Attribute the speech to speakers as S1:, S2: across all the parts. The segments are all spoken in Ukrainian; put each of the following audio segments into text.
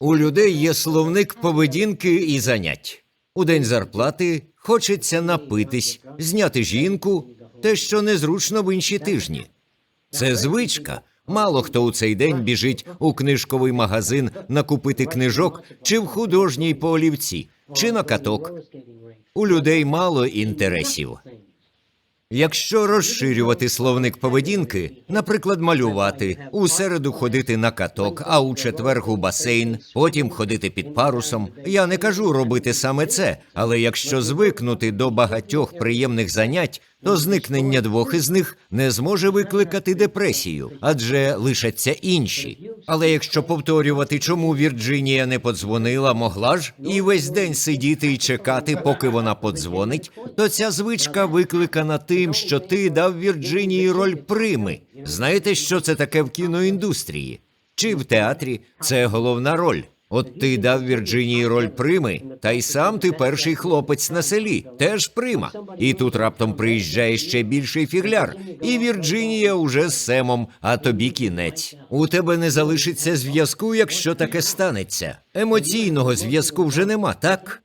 S1: У людей є словник поведінки і занять. У день зарплати хочеться напитись, зняти жінку, те, що незручно в інші тижні. Це звичка. Мало хто у цей день біжить у книжковий магазин накупити книжок чи в художній по олівці, чи на каток. У людей мало інтересів. Якщо розширювати словник поведінки, наприклад, малювати, у середу ходити на каток, а у четвер у басейн, потім ходити під парусом. Я не кажу робити саме це, але якщо звикнути до багатьох приємних занять, то зникнення двох із них не зможе викликати депресію, адже лишаться інші. Але якщо повторювати, чому Вірджинія не подзвонила, могла ж і весь день сидіти і чекати, поки вона подзвонить, то ця звичка викликана тим, що ти дав Вірджинії роль прими. Знаєте, що це таке в кіноіндустрії? Чи в театрі це головна роль. От ти дав Вірджинії роль прими, та й сам ти перший хлопець на селі, теж прима. І тут раптом приїжджає ще більший фігляр, і Вірджинія уже з Семом, а тобі кінець. У тебе не залишиться зв'язку, якщо таке станеться. Емоційного зв'язку вже нема, так?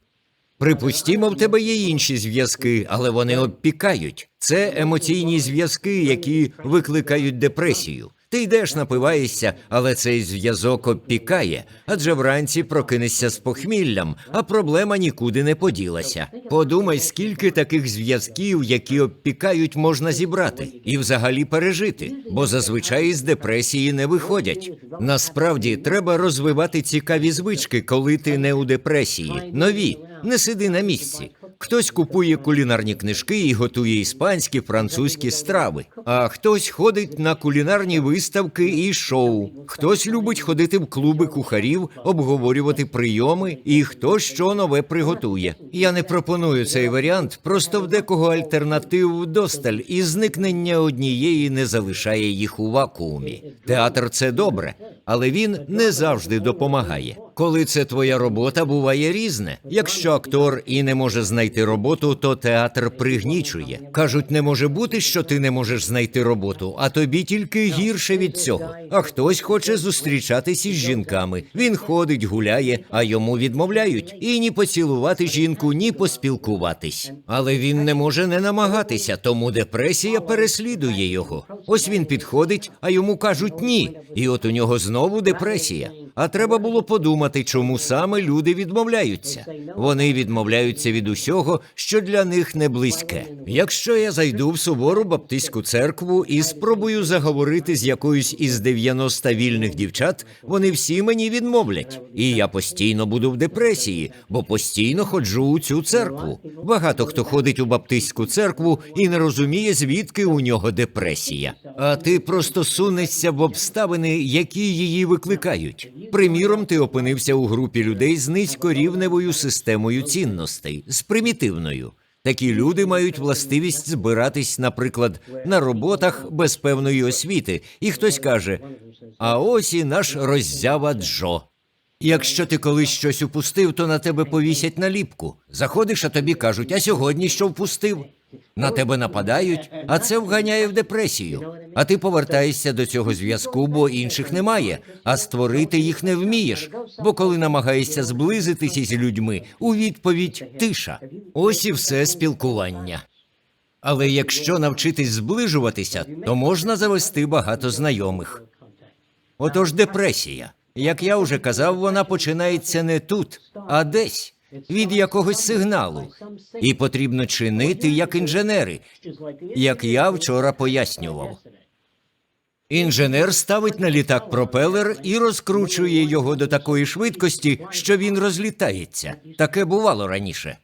S1: Припустімо, в тебе є інші зв'язки, але вони обпікають. Це емоційні зв'язки, які викликають депресію. Ти йдеш, напиваєшся, але цей зв'язок обпікає, адже вранці прокинешся з похміллям, а проблема нікуди не поділася. Подумай, скільки таких зв'язків, які обпікають, можна зібрати і взагалі пережити, бо зазвичай з депресії не виходять. Насправді треба розвивати цікаві звички, коли ти не у депресії. Нові, не сиди на місці. Хтось купує кулінарні книжки і готує іспанські, французькі страви. А хтось ходить на кулінарні виставки і шоу. Хтось любить ходити в клуби кухарів, обговорювати прийоми, і хто що нове приготує. Я не пропоную цей варіант, просто в декого альтернатив вдосталь, і зникнення однієї не залишає їх у вакуумі. Театр це добре, але він не завжди допомагає. Коли це твоя робота, буває різне. Якщо актор і не може знайти роботу, то театр пригнічує. Кажуть, не може бути, що ти не можеш знайти роботу, а тобі тільки гірше від цього. А хтось хоче зустрічатися із жінками. Він ходить, гуляє, а йому відмовляють. І ні поцілувати жінку, ні поспілкуватись. Але він не може не намагатися, тому депресія переслідує його. Ось він підходить, а йому кажуть ні. І от у нього знову депресія. А треба було подумати, чому саме люди відмовляються. Вони відмовляються від усього, що для них не близьке. Якщо я зайду в сувору баптистську церкву і спробую заговорити з якоюсь із 90 вільних дівчат, вони всі мені відмовлять, і я постійно буду в депресії, бо постійно ходжу у цю церкву. Багато хто ходить у баптистську церкву і не розуміє, звідки у нього депресія. А ти просто сунешся в обставини, які її викликають. Приміром, ти опинився у групі людей з низькорівневою системою цінностей, з примітивною. Такі люди мають властивість збиратись, наприклад, на роботах без певної освіти, і хтось каже: а ось і наш роззява Джо. Якщо ти колись щось упустив, то на тебе повісять наліпку. Заходиш, а тобі кажуть, а сьогодні що впустив? На тебе нападають, а це вганяє в депресію. А ти повертаєшся до цього зв'язку, бо інших немає, а створити їх не вмієш. Бо коли намагаєшся зблизитися з людьми, у відповідь тиша. Ось і все спілкування. Але якщо навчитись зближуватися, то можна завести багато знайомих. Отож, депресія. Як я вже казав, вона починається не тут, а десь від якогось сигналу. І потрібно чинити як інженери, як я вчора пояснював. Інженер ставить на літак пропелер і розкручує його до такої швидкості, що він розлітається. Таке бувало раніше.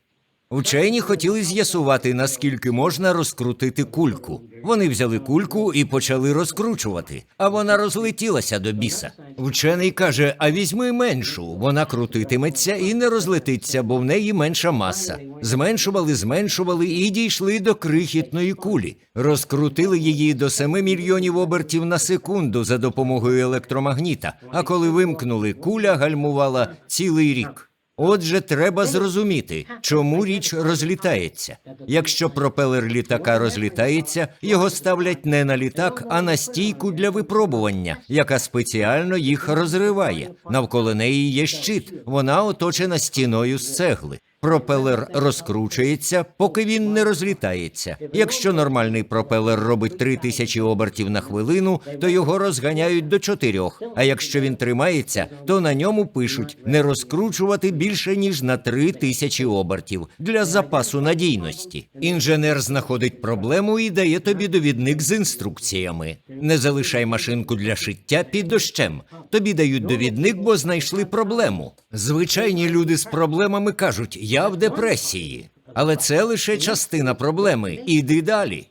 S1: Вчені хотіли з'ясувати, наскільки можна розкрутити кульку. Вони взяли кульку і почали розкручувати, а вона розлетілася до біса. Вчений каже: а візьми меншу, вона крутитиметься і не розлетиться, бо в неї менша маса. Зменшували, зменшували і дійшли до крихітної кулі. Розкрутили її до 7 мільйонів обертів на секунду за допомогою електромагніта. А коли вимкнули, куля гальмувала цілий рік. Отже, треба зрозуміти, чому річ розлітається. Якщо пропелер літака розлітається, його ставлять не на літак, а на стійку для випробування, яка спеціально їх розриває. Навколо неї є щит. Вона оточена стіною з цегли. Пропелер розкручується, поки він не розлітається. Якщо нормальний пропелер робить 3000 обертів на хвилину, то його розганяють до 4. А якщо він тримається, то на ньому пишуть не розкручувати більше ніж на 3000 обертів для запасу надійності. Інженер знаходить проблему і дає тобі довідник з інструкціями. Не залишай машинку для шиття під дощем. Тобі дають довідник, бо знайшли проблему. Звичайні люди з проблемами кажуть: я в депресії. Але це лише частина проблеми. Іди далі.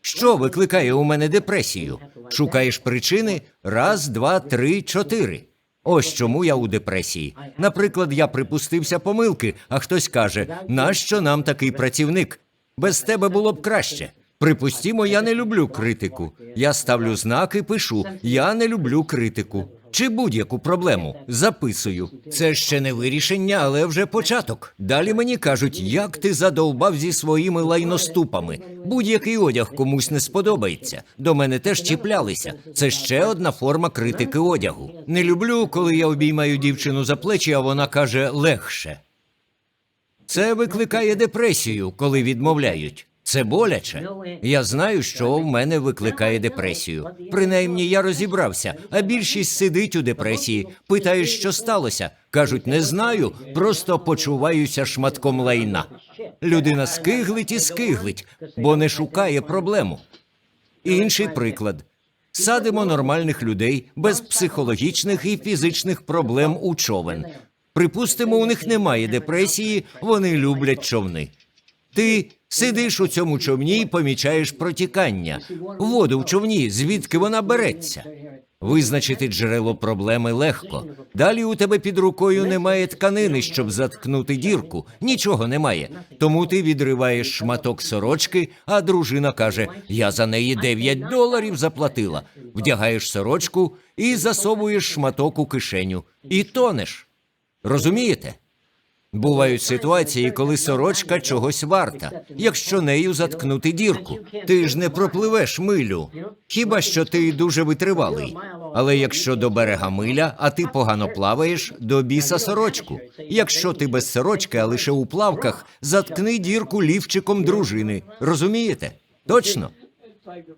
S1: Що викликає у мене депресію? Шукаєш причини? Раз, два, три, чотири. Ось чому я у депресії. Наприклад, я припустився помилки, а хтось каже: нащо нам такий працівник? Без тебе було б краще. Припустімо, я не люблю критику. Я ставлю знак і пишу: я не люблю критику. Чи будь-яку проблему записую. Це ще не вирішення, але вже початок. Далі мені кажуть, як ти задовбав зі своїми лайноступами. Будь-який одяг комусь не сподобається. До мене теж чіплялися. Це ще одна форма критики одягу. Не люблю, коли я обіймаю дівчину за плечі, а вона каже легше. Це викликає депресію, коли відмовляють. Це боляче. Я знаю, що в мене викликає депресію. Принаймні я розібрався, а більшість сидить у депресії. Питаєш, що сталося? Кажуть, не знаю, просто почуваюся шматком лайна. Людина скиглить і скиглить, бо не шукає проблему. Інший приклад. Садимо нормальних людей без психологічних і фізичних проблем у човен. Припустимо, у них немає депресії, вони люблять човни. Ти сидиш у цьому човні і помічаєш протікання. Воду в човні, звідки вона береться. Визначити джерело проблеми легко. Далі у тебе під рукою немає тканини, щоб заткнути дірку. Нічого немає. Тому ти відриваєш шматок сорочки, а дружина каже: Я за неї 9 доларів заплатила. Вдягаєш сорочку і засовуєш шматок у кишеню. І тонеш. Розумієте? Бувають ситуації, коли сорочка чогось варта, якщо нею заткнути дірку. Ти ж не пропливеш милю. Хіба що ти дуже витривалий. Але якщо до берега миля, а ти погано плаваєш, до біса сорочку. Якщо ти без сорочки, а лише у плавках, заткни дірку лівчиком дружини. Розумієте? Точно?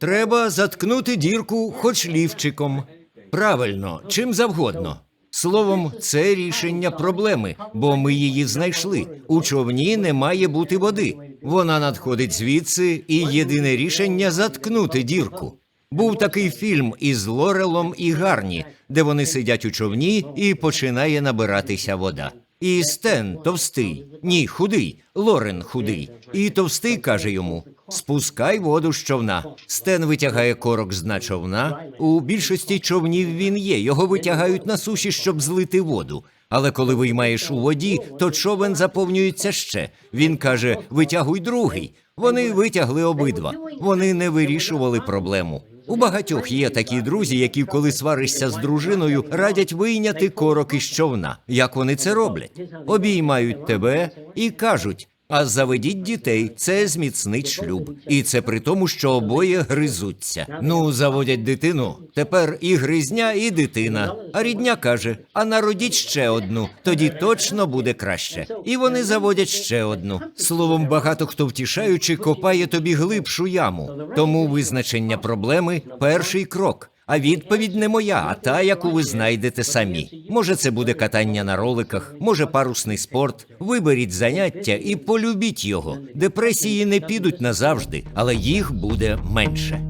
S1: Треба заткнути дірку хоч лівчиком. Правильно, чим завгодно. Словом, це рішення проблеми, бо ми її знайшли. У човні не має бути води. Вона надходить звідси, і єдине рішення заткнути дірку. Був такий фільм із Лорелом і Гарні, де вони сидять у човні і починає набиратися вода. І Стен товстий, ні, худий, Лорен худий. І товстий каже йому: спускай воду з човна. Стен витягає корок з дна човна. У більшості човнів він є. Його витягають на суші, щоб злити воду. Але коли виймаєш у воді, то човен заповнюється ще. Він каже: витягуй другий. Вони витягли обидва. Вони не вирішували проблему. У багатьох є такі друзі, які, коли сваришся з дружиною, радять вийняти корок із човна. Як вони це роблять? Обіймають тебе і кажуть. А заведіть дітей, це зміцнить шлюб, і це при тому, що обоє гризуться. Ну, заводять дитину. Тепер і гризня, і дитина. А рідня каже: а народіть ще одну, тоді точно буде краще. І вони заводять ще одну. Словом, багато хто втішаючи, копає тобі глибшу яму. Тому визначення проблеми перший крок. А відповідь не моя, а та, яку ви знайдете самі. Може, це буде катання на роликах, може парусний спорт. Виберіть заняття і полюбіть його. Депресії не підуть назавжди, але їх буде менше.